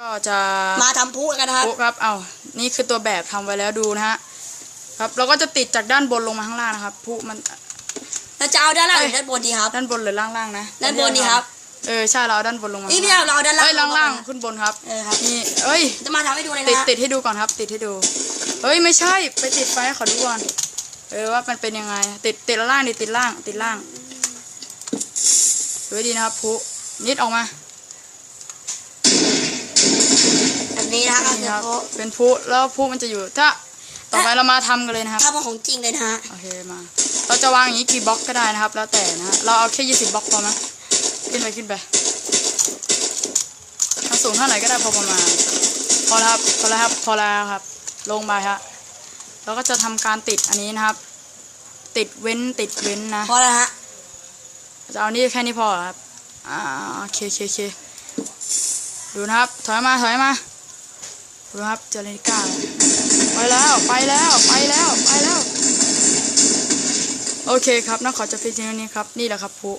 ก็จะมาทำพุกันนะครับโอ้ครับ เอานี่คือตัวแบบทำไว้แล้วดูนะฮะ ครับ เราก็จะติดจากด้านบนลงมาข้างล่างนะครับผู้มันเราจะเอาด้านล่างหเอ้รืยอด้านบนดีครับ ด้านบนหรือล่างๆนะ ด้านบนดีครับ เออใช่เราเอาด้านบนลงมานี่พี่เราเอาด้านล่างเอ้ยลงมาล่างๆขึ้นบนครับ เออครับ นี่ เอ้ย จะมาทำให้ดูเลยติดนะติดให้ดูก่อนครับ ติดให้ดู เฮ้ยไม่ใช่ ไปติดไฟให้เขาดูก่อน เออว่ามันเป็นยังไง ติดติดล่างดิติดล่าง ติดล่างดูให้ดีนะครับผู้นิดออกมา นี้นะครับนี่เดี๋คยรัวบพุเป็นผู้แล้วผู้มันจะอยู่ถ้าต่อไปเรามาทำกันเลยนะครับถ้าเป็นของจริงเลยนะฮะโอเคมา เราจะวางอย่างนี้กี่บล็อกก็ได้นะครับ แล้วแต่นะฮะเราเอาแค่ยี่สิบบล็อกพอไหมขึ้นไปขึ้นไปถ้าสูงเท่าไหร่ก็ได้พอประมาณพอแล้วครับพอแล้วครับพอแล้วครับ ลงไปครับเราก็จะทำการติดอันนี้นะครับ ติดเว้นติดเว้นนะพอแล้วฮะจะเอานี่แค่นี้พอเหรอครับอ่าโอเคโอเคโอเคดูนะครับ ถอยมาถอยมาดูนะ ครับเจอเลนิก้าไปแล้วไปแล้วไปแล้วไปแล้ว โอเคครับน้องขอจะพิจารณานี้ครับ นี่แหละครับผู้